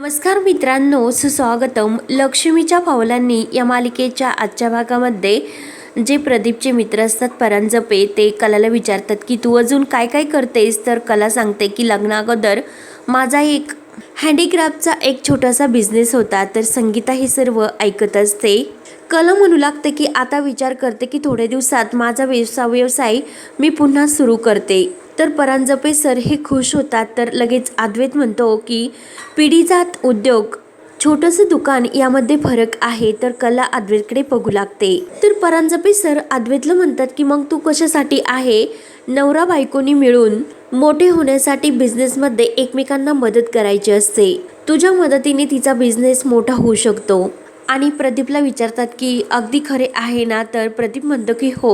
नमस्कार मित्रांनो सुस्वागतम. लक्ष्मीच्या पावलांनी या मालिकेच्या आजच्या भागामध्ये जे प्रदीपचे मित्र असतात परांजपे ते कलाला विचारतात की तू अजून काय काय करतेस? तर कला सांगते की लग्नाअगोदर माझा एक हँडीक्राफ्टचा एक छोटासा बिझनेस होता. तर संगीता हे सर्व ऐकत असते. कला म्हणू लागते की आता विचार करते की थोड्या दिवसात माझा व्यवसाय व्यवसाय मी पुन्हा सुरू करते. तर परांजपे सर हे खुश होतात. तर लगेच अद्वैत म्हणतो की पिढीजात उद्योग छोटंसं दुकान यामध्ये फरक आहे तर कला अद्वैतकडे बघू लागते. तर परांजपे सर अद्वैतला म्हणतात की मग तू कशासाठी आहे? नवरा बायकोनी मिळून मोठे होण्यासाठी बिझनेसमध्ये एकमेकांना मदत करायची असते. तुझ्या मदतीने तिचा बिझनेस मोठा होऊ शकतो. आणि प्रदीपला विचारतात की अगदी खरे आहे ना तर प्रदीप म्हणतो की हो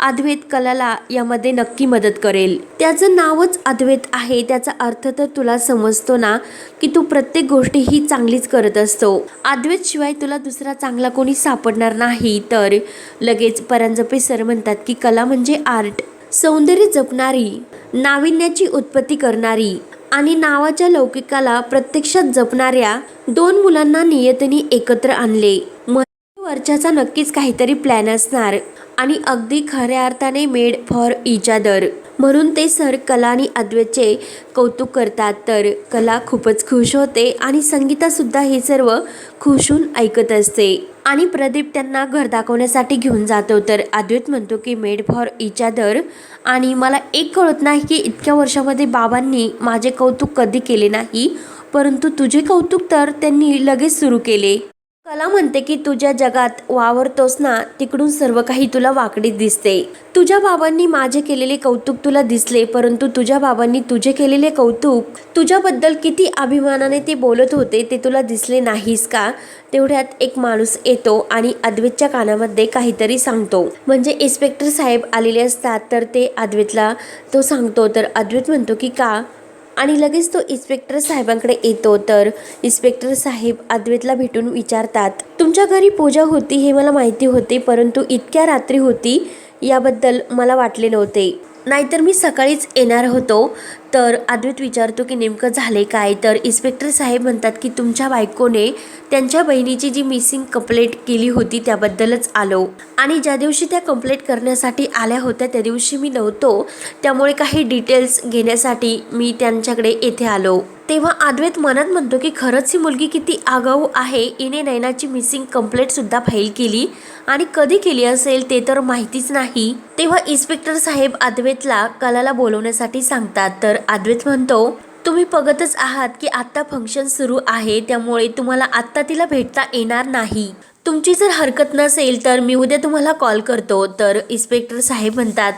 अद्वैत कलाला यामध्ये नक्की मदत करेल. त्याचं नावच अद्वैत आहे त्याचा अर्थ तर तुला समजतो ना की तू प्रत्येक गोष्टी ही चांगलीच करत असतो. अद्वैत शिवाय तुला दुसरा चांगला कोणी सापडणार नाही. तर लगेच परांजपे सर म्हणतात की कला म्हणजे आर्ट. सौंदर्य जपणारी नाविन्याची उत्पत्ती करणारी आणि नावाच्या लौकिकाला प्रत्यक्षात जपणाऱ्या दोन मुलांना नियतीने एकत्र आणले. वर्षाचा नक्कीच काहीतरी प्लॅन असणार आणि अगदी खऱ्या अर्थाने मेड फॉर इच अदर म्हणून ते सर कला आणि अद्वैतचे कौतुक करतात. तर कला खूपच खुश होते आणि संगीतासुद्धा हे सर्व खुशून ऐकत असते. आणि प्रदीप त्यांना घर दाखवण्यासाठी घेऊन जातो तर अद्वैत म्हणतो की मेड फॉर इच अदर. आणि मला एक कळत नाही की इतक्या वर्षामध्ये बाबांनी माझे कौतुक कधी केले नाही परंतु तुझे कौतुक तर त्यांनी लगेच सुरू केले. कला म्हणते की तुझ्या जगात वावरतोस ना तिकडून सर्व काही तुला वाकडीत दिसते. तुझ्या बाबांनी माझे केलेले कौतुक तुला दिसले परंतु तुझ्या बाबांनी तुझे केलेले कौतुक तुझ्याबद्दल किती अभिमानाने ते बोलत होते ते तुला दिसले नाहीस का? तेवढ्यात एक माणूस येतो आणि अद्वैतच्या कानामध्ये काहीतरी सांगतो. म्हणजे इन्स्पेक्टर साहेब आलेले असतात तर ते अद्वैतला तो सांगतो तर अद्वैत म्हणतो की का? आणि लगेच तो इन्स्पेक्टर साहेबांकडे येतो. तर इन्स्पेक्टर साहेब अद्वैतला भेटून विचारतात तुमच्या घरी पूजा होती हे मला माहिती होते परंतु इतक्या रात्री होती याबद्दल मला वाटले नव्हते. नाहीतर मी सकाळीच येणार होतो. तर अद्वैत विचारतो की नेमकं झाले काय? तर इन्स्पेक्टर साहेब म्हणतात की तुमच्या बायकोने त्यांच्या बहिणीची जी मिसिंग कंप्लेंट केली होती त्याबद्दलच आलो. आणि ज्या दिवशी त्या कंप्लेंट करण्यासाठी आल्या होत्या त्या दिवशी मी नव्हतो. त्यामुळे काही डिटेल्स घेण्यासाठी मी त्यांच्याकडे येथे आलो. तेव्हा अद्वैत मनात म्हणतो की खरंच ही मुलगी किती आगाऊ आहे. इने नैनाची मिसिंग कंप्लेंटसुद्धा फाईल केली. आणि कधी केली असेल ते तर माहितीच नाही. तेव्हा इन्स्पेक्टर साहेब अद्वैतला कलाला बोलवण्यासाठी सांगतात. तर अद्वैत म्हणतो तुम्ही बघतच आहात की आत्ता फंक्शन सुरू आहे त्यामुळे तुम्हाला आत्ता तिला भेटता येणार नाही. तुमची जर हरकत नसेल तर मी उद्या तुम्हाला कॉल करतो तर इन्स्पेक्टर साहेब म्हणतात.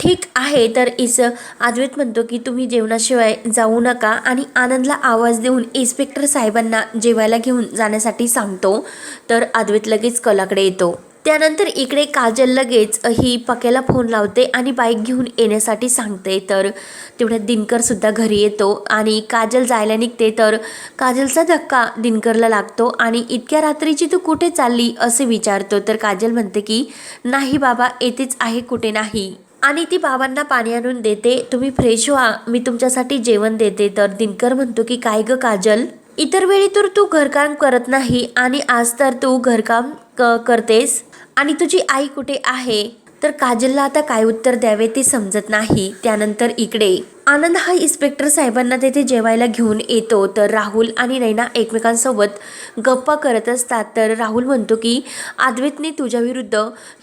ठीक आहे तर इस अद्वैत म्हणतो की तुम्ही जेवणाशिवाय जाऊ नका आणि आनंदला आवाज देऊन इन्स्पेक्टर साहेबांना जेवायला घेऊन जाण्यासाठी सांगतो. तर अद्वैत लगेच कलाकडे येतो. त्यानंतर इकडे काजल लगेच ही पक्याला फोन लावते आणि बाईक घेऊन येण्यासाठी सांगते तर तेवढ्यात दिनकरसुद्धा घरी येतो आणि काजल जायला निघते. तर काजलचा धक्का दिनकरला लागतो आणि इतक्या रात्रीची तू कुठे चालली असे विचारतो. तर काजल म्हणते की नाही बाबा येतेच आहे कुठे नाही आणि ती बाबांना पाणी आणून देते. तुम्ही फ्रेश व्हा मी तुमच्यासाठी जेवण देते तर दिनकर म्हणतो की काय ग काजल? इतर वेळी तर तू घरकाम करत नाही आणि आज तर तू घरकाम क करतेस? आणि तुझी आई कुठे आहे? तर काजलला आता काय उत्तर द्यावे ते समजत नाही. त्यानंतर इकडे. आनंद हा इन्स्पेक्टर साहेबांना तेथे जेवायला घेऊन येतो. तर राहुल आणि नैना एकमेकांसोबत गप्पा करत असतात. तर राहुल म्हणतो की अद्वैतने तुझ्याविरुद्ध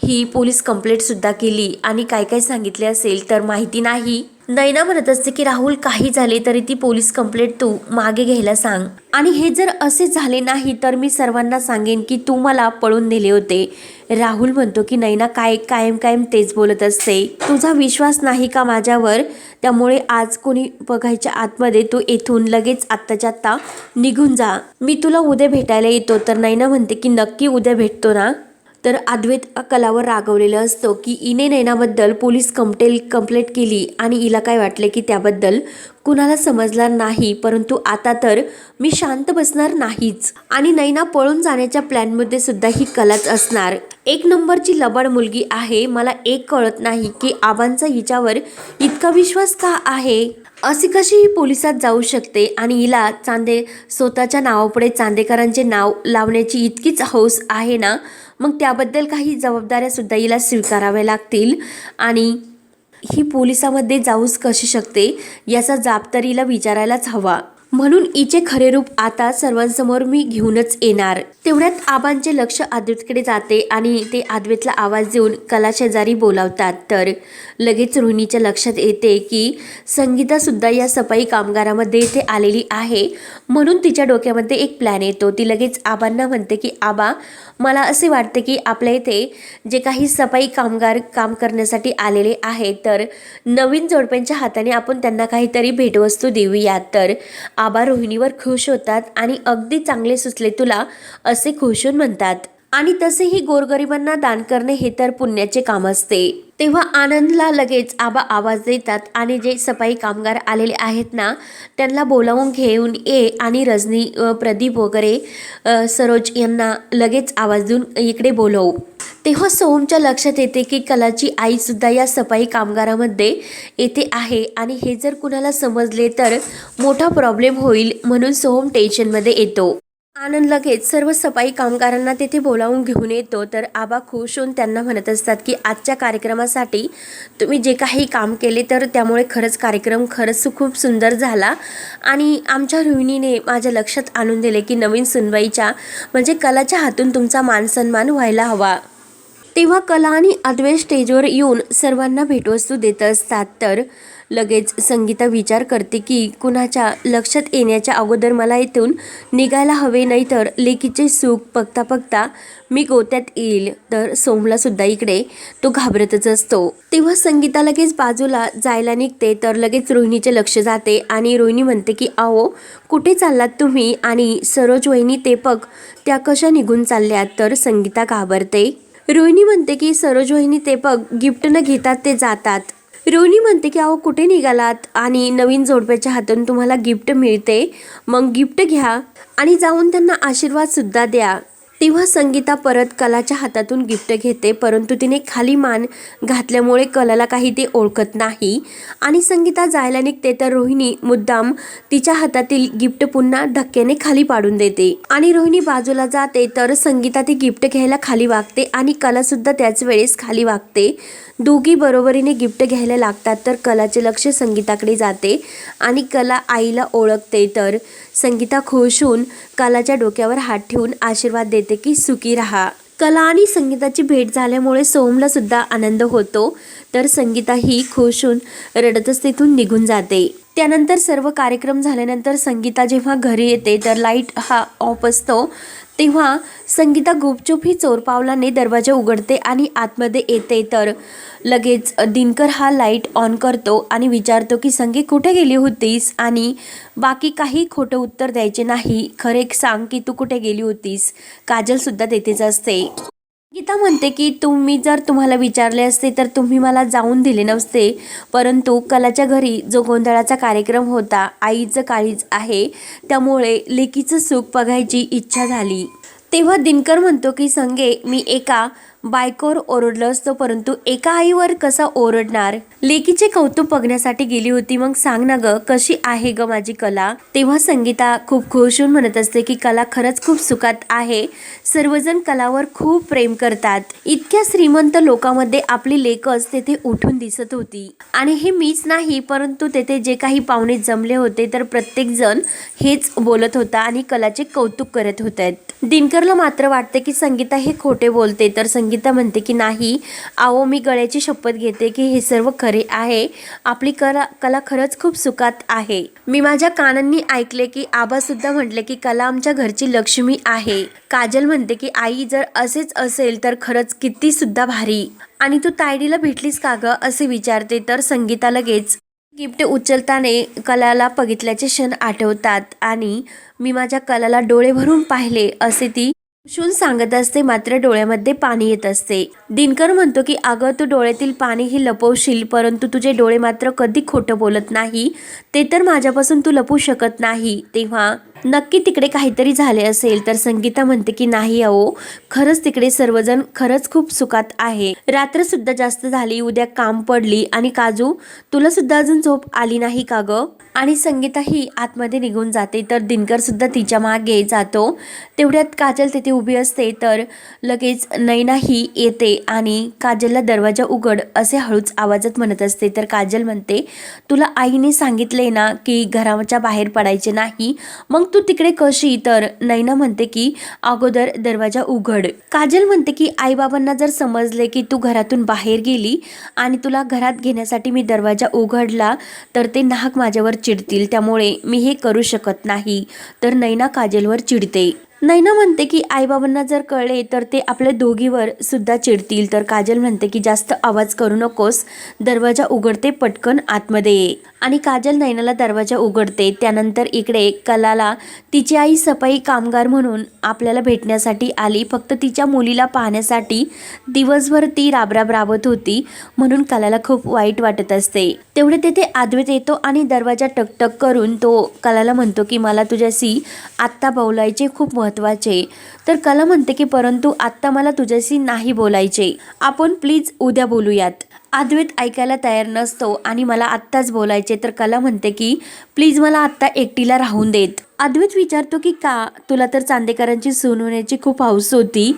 ही पोलीस कंप्लेंटसुद्धा केली आणि काय काय सांगितले असेल तर माहिती नाही. नैना म्हणत असते की राहुल काही झाले तरी ती पोलीस कंप्लेंट तू मागे घ्यायला सांग. आणि हे जर असे झाले नाही तर मी सर्वांना सांगेन की तू मला पळून नेले होते. राहुल म्हणतो की नैना काय कायम कायम तेच बोलत असते. तुझा विश्वास नाही का माझ्यावर? त्यामुळे आज कोणी बघायच्या आतमध्ये तू येथून लगेच आत्ताच्या आत्ता निघून जा. मी तुला उद्या भेटायला येतो. तर नैना म्हणते की नक्की उद्या भेटतो ना? तर अद्वैत कलावर रागवलेलं असतं की इने नैनाबद्दल पोलीस कंप्टेल कंप्लेंट केली आणि हिला काय वाटले की त्याबद्दल कुणाला समजणार नाही परंतु आता तर मी शांत बसणार नाहीच आणि नैना पळून जाण्याच्या प्लॅनमध्ये सुद्धा ही कलाच असणार. एक नंबरची लबाड मुलगी आहे. मला एक कळत नाही की आबांचा हिच्यावर इतका विश्वास का आहे? अशी कशी ही पोलिसात जाऊ शकते आणि हिला चांदे स्वतःच्या नावापुढे चांदेकरांचे नाव लावण्याची इतकीच हौस आहे ना? मग त्याबद्दल काही जबाबदाऱ्या सुद्धा हिला स्वीकाराव्या लागतील. आणि ही पोलिसामध्ये जाऊच कशी शकते याचा जाब तर हिला विचारायलाच हवा. म्हणून हिचे खरे रूप आता सर्वांसमोर मी घेऊनच येणार. तेवढ्यात आबांचे लक्ष आद्वेतकडे जाते आणि ते आद्वेतला आवाज देऊन कला शेजारी बोलावतात. तर लगेच रोहिणीच्या लक्षात येते की संगीता सुद्धा या सफाई कामगारामध्ये इथे आलेली आहे. म्हणून तिच्या डोक्यामध्ये एक प्लॅन येतो. ती लगेच आबांना म्हणते की आबा मला असे वाटते की आपल्या इथे जे काही सफाई कामगार काम करण्यासाठी आलेले आहेत तर नवीन जोडप्यांच्या हाताने आपण त्यांना काहीतरी भेटवस्तू देऊयात तर आबा रोहिणीवर खुश होतात आणि अगदी चांगले सुचले तुला असे खुश होऊन म्हणतात. आणि तसेही गोरगरिबांना दान करणे हे तर पुण्याचे काम असते. तेव्हा आनंदला लगेच आबा आवाज देतात आणि जे सफाई कामगार आलेले आहेत ना त्यांना बोलावून घेऊन ये आणि रजनी प्रदीप वगैरे सरोज यांना लगेच आवाज देऊन इकडे बोलवू. तेव्हा सोमच्या लक्षात येते की कलाची आईसुद्धा या सफाई कामगारामध्ये येते आहे आणि हे जर कुणाला समजले तर मोठा प्रॉब्लेम होईल म्हणून सोहम टेन्शनमध्ये येतो. आनंद लगेच सर्व सफाई कामगारांना तेथे बोलावून घेऊन येतो. तर आबा खुश होऊन त्यांना म्हणत असतात की आजच्या कार्यक्रमासाठी तुम्ही जे काही काम केले तर त्यामुळे खरंच कार्यक्रम खरंच खूप सुंदर झाला. आणि आमच्या रोहिणीने माझ्या लक्षात आणून दिले की नवीन सुनवाईच्या म्हणजे कलाच्या हातून तुमचा मानसन्मान व्हायला हवा. तेव्हा कला आणि अद्वैत स्टेजवर येऊन सर्वांना भेटवस्तू देत असतात. तर लगेच संगीता विचार करते की कुणाच्या लक्षात येण्याच्या अगोदर मला इथून निघायला हवे नाही तर लेकीचे सुख बघता बघता मी गोत्यात येईल. तर सोमलासुद्धा इकडे. तो घाबरतच असतो. तेव्हा संगीता लगेच बाजूला जायला निघते. तर लगेच रोहिणीचे लक्ष जाते आणि रोहिणी म्हणते की आहो कुठे चाललात तुम्ही? आणि सरोज वहिनी ते त्या कशा निघून चालल्यात? तर संगीता घाबरते. रोहिणी म्हणते की सरोज वहिनी ते पग गिफ्ट न घेतात ते जातात. रोहिणी म्हणते की अहो कुठे निघालात? आणि नवीन जोडप्याच्या हातून तुम्हाला गिफ्ट मिळते. मग गिफ्ट घ्या आणि जाऊन त्यांना आशीर्वाद सुद्धा द्या. तेव्हा संगीता परत कलाच्या हातातून गिफ्ट घेते परंतु तिने खाली मान घातल्यामुळे कलाला काही ते ओळखत नाही. आणि संगीता जायला निघते तर रोहिणी मुद्दाम तिच्या हातातील गिफ्ट पुन्हा धक्क्याने खाली पाडून देते. आणि रोहिणी बाजूला जाते तर संगीता ती गिफ्ट घ्यायला खाली वागते आणि कला सुद्धा त्याच वेळेस खाली वागते. दोघी बरोबरीने गिफ्ट घ्यायला लागतात तर कलाचे लक्ष संगीताकडे जाते आणि कला आईला ओळखते. तर संगीता खुश होऊन कलाच्या डोक्यावर हात ठेवून आशीर्वाद देते की सुखी राहा. कला आणि संगीताची भेट झाल्यामुळे सोमला सुद्धा आनंद होतो. तर संगीता ही खुश होऊन रडतच तिथून निघून जाते. त्यानंतर सर्व कार्यक्रम झाल्यानंतर संगीता जेव्हा घरी येते तर लाइट हा ऑफ असतो. तेव्हा संगीता गुपचूप ही चोरपावलाने दरवाजा उघडते आणि आतमध्ये येते तर लगेच दिनकर हा लाइट ऑन करतो आणि विचारतो की संगी कुठे गेली होतीस? आणि बाकी काही खोटं उत्तर द्यायचे नाही. खरे सांग की तू कुठे गेली होतीस? काजलसुद्धा तेथेच असते. गीता म्हणते की तुम्ही जर तुम्हाला विचारले असते तर तुम्ही मला जाऊन दिले नसते. परंतु कलाच्या घरी जो गोंधळाचा कार्यक्रम होता आईचं काळीज आहे त्यामुळे लेकीचं सुख बघायची इच्छा झाली. तेव्हा दिनकर म्हणतो की संगे मी एका बायकोवर ओरडलो असतो परंतु एका आईवर कसा ओरडणार? लेकीचे कौतुक बघण्यासाठी गेली होती. मग सांग ना ग कशी आहे ग माझी कला? तेव्हा संगीता खूप खुश होऊन म्हणत असते की कला खरंच खूप सुखात आहे. सर्वजण कलावर खूप प्रेम करतात. इतक्या श्रीमंत लोकांमध्ये आपली लेकच तेथे उठून दिसत होती. आणि हे मीच नाही परंतु तेथे जे काही पाहुणे जमले होते तर प्रत्येक जण हेच बोलत होता आणि कलाचे कौतुक करत होते. दिनकरला मात्र वाटते की संगीता हे खोटे बोलते. तर संगीता म्हणते की नाही आहो मी गळ्याची शपथ घेते की हे सर्व खरे आहे. आपली कला कला खरंच खूप सुखात आहे. मी माझ्या कानांनी ऐकले की आबा सुद्धा म्हटले की कला आमच्या घरची लक्ष्मी आहे. काजल म्हणते की आई जर असेच असेल तर खरंच किती सुद्धा भारी. आणि तू तायडीला भेटलीस का ग? असे विचारते. तर संगीता लगेच गिफ्ट उचलताने कलाला बघितल्याचे क्षण आठवतात आणि मी माझ्या कलाला डोळे भरून पाहिले असे ती शून सांगत असते मात्र डोळ्यामध्ये पाणी येत असते. दिनकर म्हणतो की अगं तू डोळ्यातील पाणी ही लपवशील परंतु तुझे डोळे मात्र कधी खोटं बोलत नाही. ते तर माझ्यापासून तू लपू शकत नाही. तेव्हा नक्की तिकडे काहीतरी झाले असेल तर संगीता म्हणते की नाही अहो खरंच तिकडे सर्वजण खरंच खूप सुखात आहे. रात्र सुद्धा जास्त झाली उद्या काम पडली आणि काजू तुला सुद्धा अजून झोप आली नाही का ग? आणि संगीता ही आतमध्ये निघून जाते तर दिनकर सुद्धा तिच्यामागे जातो. तेवढ्यात काजल तिथे उभी असते तर लगेच नैना ही येते आणि काजलला दरवाजा उघड असे हळूच आवाजात म्हणत असते. तर काजल म्हणते तुला आईने सांगितले ना की घराच्या बाहेर पडायचे नाही मग तू तिकडे कशी? तर नैना म्हणते की अगोदर दरवाजा उघड. काजल म्हणते की आईबाबांना जर समजले की तू घरातून बाहेर गेली आणि तुला घरात घेण्यासाठी मी दरवाजा उघडला तर ते नाहक माझ्यावर चिडतील. त्यामुळे मी हे करू शकत नाही. तर नैना काजलवर चिडते. नैना म्हणते की आईबाबांना जर कळले तर ते आपल्या दोघीवर सुद्धा चिडतील. तर काजल म्हणते की जास्त आवाज करू नकोस दरवाजा उघडते पटकन आतमध्ये ये. आणि काजल नैनाला दरवाजा उघडते. त्यानंतर इकडे कलाला तिची आई सफाई कामगार म्हणून आपल्याला भेटण्यासाठी आली. फक्त तिच्या मुलीला पाहण्यासाठी दिवसभर ती राबराब राबत होती म्हणून कलाला खूप वाईट वाटत असते. तेवढे तेथे आद्वैत येतो आणि दरवाजा टकटक करून तो कलाला म्हणतो की मला तुझ्याशी आत्ता बोलायचे खूप महत्त्वाचे तर कला म्हणते की परंतु आत्ता मला तुझ्याशी नाही बोलायचे. आपण प्लीज उद्या बोलूयात. अद्वैत ऐकायला तयार नसतो आणि मला आत्ताच बोलायचे तर कला म्हणते की प्लीज मला आत्ता एकटीला राहून देत. अद्वैत विचारतो की का? तुला तर चांदेकरांची सून होण्याची खूप हौस होती.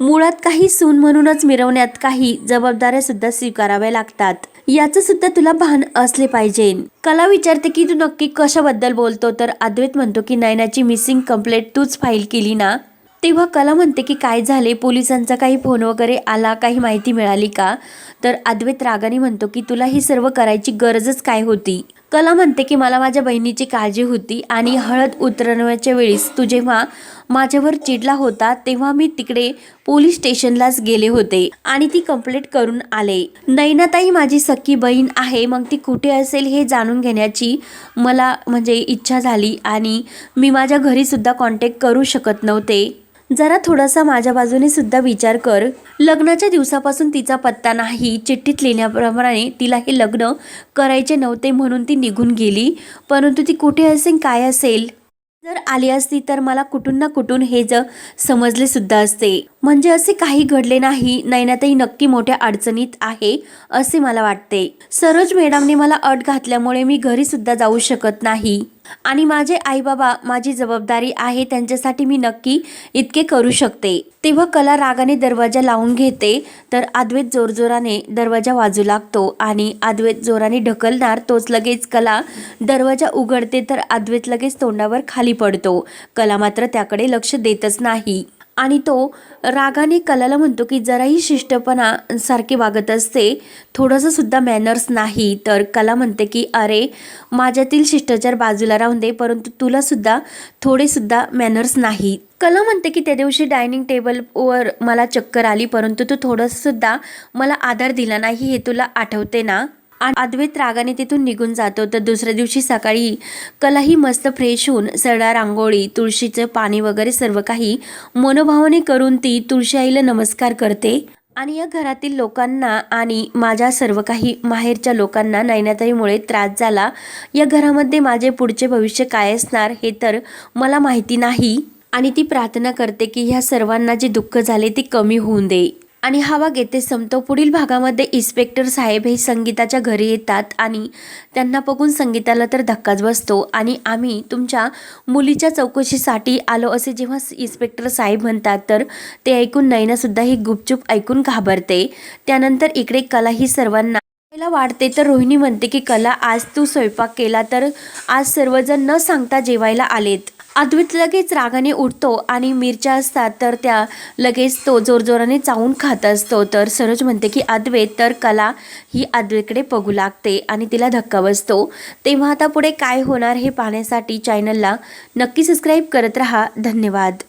मुळात काही सून म्हणूनच मिरवण्यात काही जबाबदाऱ्या सुद्धा स्वीकाराव्या लागतात. याचं सुद्धा तुला भान असले पाहिजे. कला विचारते की तू नक्की कशाबद्दल बोलतो? तर अद्वैत म्हणतो की नयनाची मिसिंग कंप्लेंट तूच फाईल केली ना? तेव्हा कला म्हणते की काय झाले? पोलिसांचा काही फोन वगैरे आला? काही माहिती मिळाली का? तर अद्वैत रागाने म्हणतो की तुला ही सर्व करायची गरजच काय होती? कला म्हणते की मला माझ्या बहिणीची काळजी होती आणि हळद उतरवण्याच्या वेळेस तू जेव्हा माझ्यावर चिडला होता तेव्हा मी तिकडे पोलीस स्टेशनलाच गेले होते आणि ती कंप्लेंट करून आले. नैनाताई माझी सख्खी बहीण आहे मग ती कुठे असेल हे जाणून घेण्याची मला म्हणजे इच्छा झाली आणि मी माझ्या घरीसुद्धा कॉन्टॅक्ट करू शकत नव्हते. जरा थोडासा माझ्या बाजूने सुद्धा विचार कर. लग्नाच्या दिवसापासून तिचा पत्ता नाही चिठ्ठीत लिहिण्याप्रमाणे तिला हे लग्न करायचे नव्हते म्हणून ती निघून गेली. परंतु ती कुठे असेल काय असेल? जर आली असती तर मला कुठून ना कुठून हे ज समजले सुद्धा असते. म्हणजे असे काही घडले नाही नैनाताई नक्की मोठ्या अडचणीत आहे असे मला वाटते. सरोज मॅडमने मला अट घातल्यामुळे मी घरी सुद्धा जाऊ शकत नाही. आणि माझे आई बाबा माझी जबाबदारी आहे त्यांच्यासाठी मी नक्की इतके करू शकते. तेव्हा कला रागाने दरवाजा लावून घेते तर अद्वैत जोरजोराने दरवाजा वाजू लागतो आणि अद्वैत जोराने ढकलणार तोच लगेच कला. दरवाजा उघडते तर अद्वैत लगेच तोंडावर खाली पडतो. कला मात्र त्याकडे लक्ष देतच नाही. आणि तो रागाने कलाला म्हणतो की जराही शिष्टपणा सारखी वागत असते. थोडंसं सुद्धा मॅनर्स नाही. तर कला म्हणते की अरे माझ्यातील शिष्टाचार बाजूला राहून दे परंतु तुलासुद्धा थोडेसुद्धा मॅनर्स नाही. कला म्हणते की त्या दिवशी डायनिंग टेबलवर मला चक्कर आली परंतु तू थोडंसुद्धा मला आधार दिला नाही हे तुला आठवते ना? अद्वैत रागाने तिथून निघून जातो. तर दुसऱ्या दिवशी सकाळी कलाही मस्त फ्रेश होऊन सडा रांगोळी तुळशीचं पाणी वगैरे सर्व काही मनोभावाने करून ती तुळशी आईला नमस्कार करते. आणि या घरातील लोकांना आणि माझ्या सर्व काही माहेरच्या लोकांना नैनाताईमुळे त्रास झाला. या घरामध्ये माझे पुढचे भविष्य काय असणार हे तर मला माहिती नाही. आणि ती प्रार्थना करते की ह्या सर्वांना जे दुःख झाले ते कमी होऊन दे. आणि हा भाग येथे संपतो. पुढील भागामध्ये इन्स्पेक्टर साहेब हे संगीताच्या घरी येतात आणि त्यांना बघून संगीताला तर धक्काच बसतो. आणि आम्ही तुमच्या मुलीच्या चौकशीसाठी आलो असे जेव्हा इन्स्पेक्टर साहेब म्हणतात तर ते ऐकून नैनासुद्धा ही गुपचूप ऐकून घाबरते. त्यानंतर इकडे कला ही सर्वांना मला वाटते तर रोहिणी म्हणते की कला आज तू स्वयंपाक केला तर आज सर्वजण न सांगता जेवायला आलेत. अद्वित लगेच रागाने उठतो आणि मिरच्या असतात तर त्या लगेच तो जोरजोराने चावून खात असतो. तर सरोज म्हणते की अद्वैत तर कला ही अद्वैतकडे बघू लागते आणि तिला धक्का बसतो. तेव्हा आता पुढे काय होणार हे पाहण्यासाठी चॅनलला नक्की सबस्क्राईब करत राहा. धन्यवाद.